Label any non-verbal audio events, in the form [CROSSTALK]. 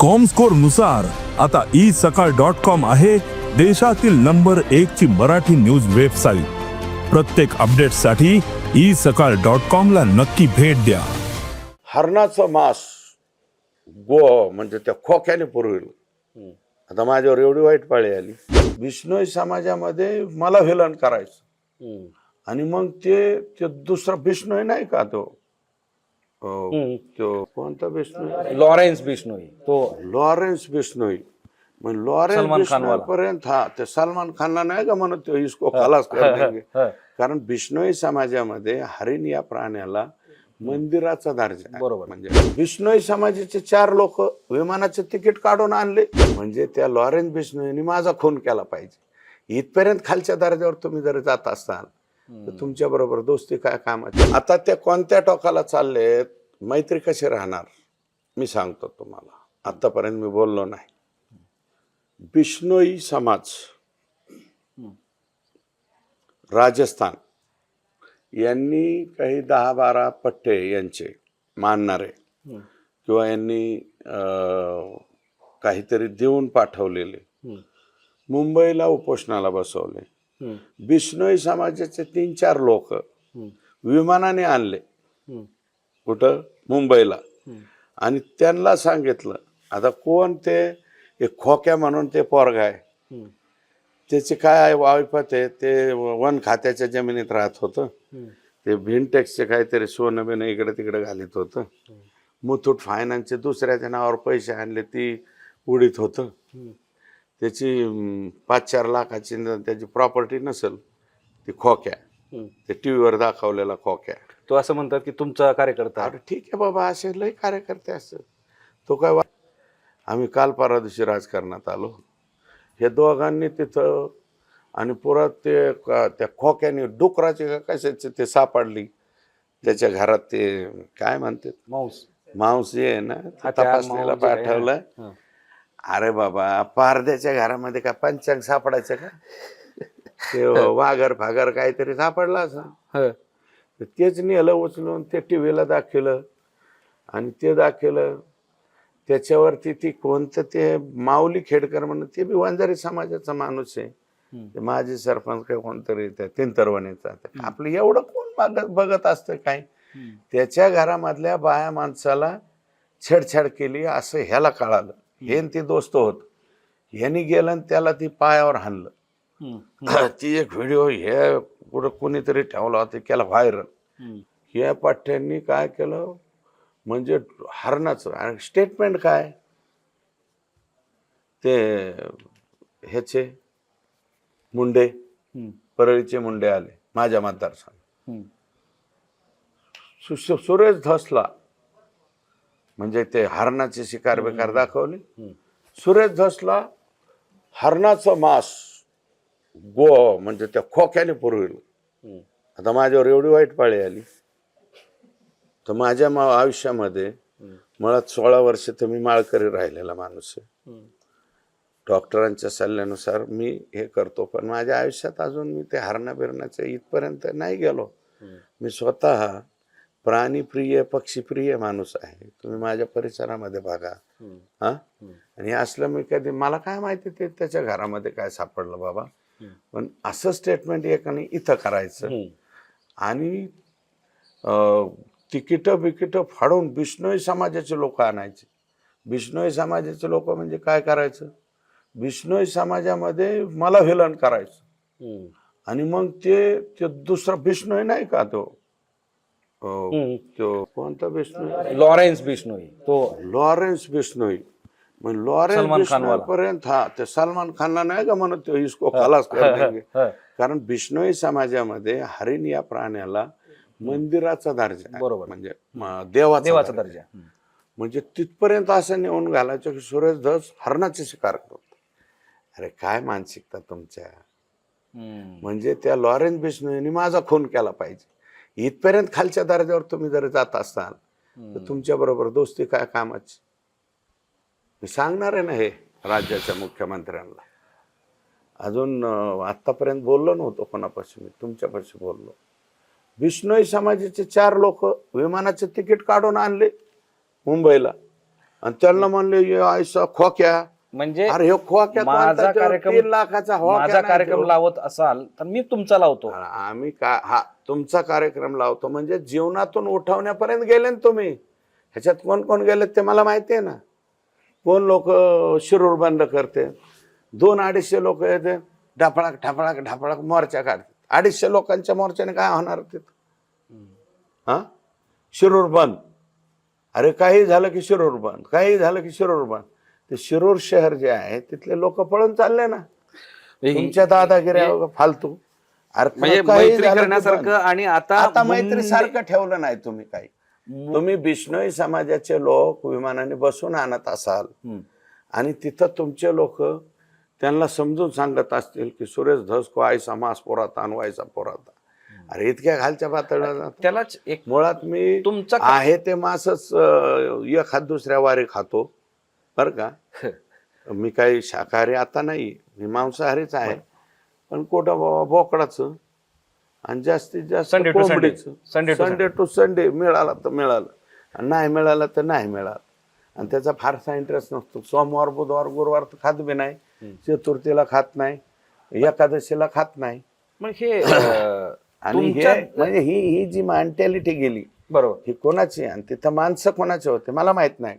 कॉमस्कोरनुसार आता ई सकाळ dot com आहे देशातील नंबर एक ची मराठी न्यूज वेबसाईट प्रत्येक अपडेटसाठी ई सकाळ डॉट कॉम ला नक्की भेट द्या. हरणाचं मांस गो म्हणजे त्या खोक्याने पुरविलं. आता माझ्यावर एवढी वाईट पाळी आली. विष्णोई समाजामध्ये मला विलन करायचं. आणि मग ते ते दुसरा बिष्णोई नाही का तो? तो कोणता बिष्णोई लॉरेन्स बिश्नोई तो लॉरेन्स बिष्णोई मग लॉरेन्स सलमान बिष्णोई. पर्यंत हा ते सलमान खानला नाही का म्हणत तो इसको खलास कर देंगे. कारण बिष्णोई समाजामध्ये हरिण या प्राण्याला मंदिराचा दर्जा. बरोबर. म्हणजे बिष्णोई समाजाचे चार लोक विमानाचे तिकीट काढून आणले. म्हणजे त्या लॉरेन्स बिष्णोईने माझा खून केला पाहिजे. इथपर्यंत खालच्या दर्जावर तुम्ही जर जात असाल तर तुमच्या बरोबर दोस्ती काय कामाची? आता ते कोणत्या टोकाला चाललेत मैत्री कशी राहणार? मी सांगतो तुम्हाला. आतापर्यंत मी बोललो नाही. बिष्णोई समाज राजस्थान. यांनी काही दहा बारा पट्टे यांचे मानणारे किंवा यांनी काहीतरी देऊन पाठवलेले. मुंबईला उपोषणाला बसवले. बिष्णोई समाजाचे तीन चार लोक विमानाने आणले. कुठं? मुंबईला. आणि त्यांना सांगितलं आता कोण ते? एक खोक्या म्हणून ते पोरग आहे. त्याचे काय वायपत आहे? ते वन खात्याच्या जमिनीत राहत होतं. ते भिनटेक्सचे काहीतरी सोनं बिनं इकडे तिकडे घालीत होतं. मुथूट फायनान्सचे दुसऱ्याच्या नावावर पैसे आणले ती उडीत होतं. त्याची पाच चार लाखाची त्याची प्रॉपर्टी नसेल ती खोक्या. ते टी व्हीवर दाखवलेला खोक्या. तो असं म्हणतात की तुमचा कार्यकर्ता. अरे ठीक आहे बाबा असे लय कार्यकर्ते असतात. तो काय वा आम्ही काल परवा दिवशी राजकारणात आलो. हे दोघांनी तिथं आणि पुरात ते त्या खोक्याने डुकराचे कशाचे ते सापडली. त्याच्या घरात ते काय म्हणतात? मांस. मांस जे आहे ना तपासणीला पाठवलं. अरे बाबा पारद्याच्या घरामध्ये का पंचांग सापडायचं का? ते [LAUGHS] वाघर फागर काहीतरी सापडला असं. ह. तर तेच नेलं उचलून ते टी व्हीला दाखवलं. आणि ते दाखवलं त्याच्यावरती ती कोणतं ते माऊली खेडकर म्हणून ते बी वंजारी समाजाचा माणूस आहे. ते माजी सरपंच काय कोणतरी तिंतरवणीचा तर आपलं एवढं कोण मागत बघत असतं काय? त्याच्या घरामधल्या बाया माणसाला छेडछाड केली असं ह्याला कळालं. हे ते दोस्त होत. ह्यानी गेलं आणि त्याला ती पायावर हाणलं. [CLEARS THROAT] ती एक व्हिडिओ हे कुठं कोणीतरी ठेवला होता केला व्हायरल. या पठ्ठ्यांनी काय केलं? म्हणजे हरणाचं आणि स्टेटमेंट काय? ते ह्याचे मुंडे परळीचे मुंडे आले माझ्या मतदारसंघ. सुरेश धसला. म्हणजे ते हरणाची शिकार बिकार दाखवली. सुरेश धसला हरणाचं मांस गो म्हणजे त्या खोक्याने पुरविलं. आता माझ्यावर एवढी वाईट पाळी आली. तर माझ्या मा- आयुष्यामध्ये मुळात सोळा वर्ष तर मी माळकरी राहिलेला माणूस आहे. डॉक्टरांच्या सल्ल्यानुसार मी हे करतो पण माझ्या आयुष्यात अजून मी ते हरणा बिरण्याचं इथपर्यंत नाही गेलो. मी स्वतः प्राणीप्रिय पक्षीप्रिय माणूस आहे. तुम्ही माझ्या परिसरामध्ये बघा. हा? आणि असलं मी कधी मला काय माहिती ते त्याच्या घरामध्ये काय सापडलं बाबा. पण असं स्टेटमेंट एकाने इथं करायचं. आणि तिकीट बिकीट फाडून बिष्णोई समाजाचे लोक आणायचे. बिष्णोई समाजाचे लोक म्हणजे काय करायचं? बिष्णोई समाजामध्ये मला विलन करायचं आणि मग ते ते दुसरा बिष्णोई नाही का तो? तो कोणता बिष्णोई लॉरेन्स बिश्नोई तो लॉरेन्स बिष्णोई मग लॉरेन्स सलमान बिष्णोई. पर्यंत हा ते सलमान खानला नाही का म्हणत तो इसको खलास कर देंगे. कारण बिष्णोई समाजामध्ये हरिण या प्राण्याला मंदिराचा दर्जा. बरोबर. म्हणजे म, देवाचा देवाचा दर्जा. दर्जा. म्हणजे तिथपर्यंत असं नेऊन घालायचं की सुरेश धस हरणाची शिकार करतो. अरे काय मानसिकता तुमच्या. म्हणजे त्या लॉरेन्स बिष्णोईने माझा खून केला पाहिजे. इथपर्यंत खालच्या दर्जावर तुम्ही जर जात असाल तर तुमच्या बरोबर दोस्ती काय कामाची? मी सांगणार आहे ना हे राज्याच्या मुख्यमंत्र्यांना. अजून अं, आतापर्यंत बोललो नव्हतो कोणापाशी मी तुमच्यापाशी बोललो. बिष्णोई समाजाचे चार लोक विमानाचे तिकीट काढून आणले मुंबईला. आणि त्यांना म्हणले "ये आयसा खोक्या म्हणजे अरे खोक्यात माझा कार्यक्रम तीन लाखाचा माझा कार्यक्रम तो. लावत असाल तर मी तुमचा लावतो. आम्ही का हा तुमचा कार्यक्रम लावतो. म्हणजे जीवनातून उठवण्यापर्यंत गेले ना तुम्ही. ह्याच्यात कोण कोण गेले ते मला माहिती आहे ना. कोण लोक शिरूर बंद करते. दोन अडीचशे लोक येते. ढापळाक ढापळाक ढापळाक मोर्चा काढतात अडीचशे लोकांच्या मोर्चाने काय होणार तिथं? हा? शिरूर बंद. अरे काही झालं की शिरूर बंद. काही झालं की शिरूर बंद. ते शिरूर शहर जे आहे तिथले लोक पळून चालले ना. तुमच्या दादागिऱ्या फालतू. अरे म्हणजे मैत्री करण्यासारखं. आणि आता आता मैत्री सारखं ठेवलं नाही तुम्ही काही. तुम्ही बिष्णोई समाजाचे लोक विमानाने बसून आणत असाल. आणि तिथं तुमचे लोक त्यांना समजून सांगत असतील की सुरेश धस को आयसा मास पोराता अनवायचा पोराता. अरे इतक्या खालच्या पातळीला त्यालाच एक मुळात मी तुमचा आहे ते मासच हात दुसऱ्या वारी खातो. बर का? [LAUGHS] मी काही शाकाहारी आता नाही मी मांसाहारीच आहे. पण कुठं बाबा बोकडाचं आणि जास्तीत जास्त. कोंबडीचं. संडे टू संडे मिळाला तर मिळालं. आणि नाही मिळालं तर नाही मिळालं. आणि त्याचा फारसा इंटरेस्ट नसतो. सोमवार बुधवार गुरुवार तर खात बी नाही. चतुर्थीला खात नाही. एकादशीला खात नाही. मग हे [COUGHS] आणि हे म्हणजे ही ही जी मेंटॅलिटी गेली बरोबर. ही कोणाची? आणि तिथं माणसं कोणाचे होते? मला माहीत नाही.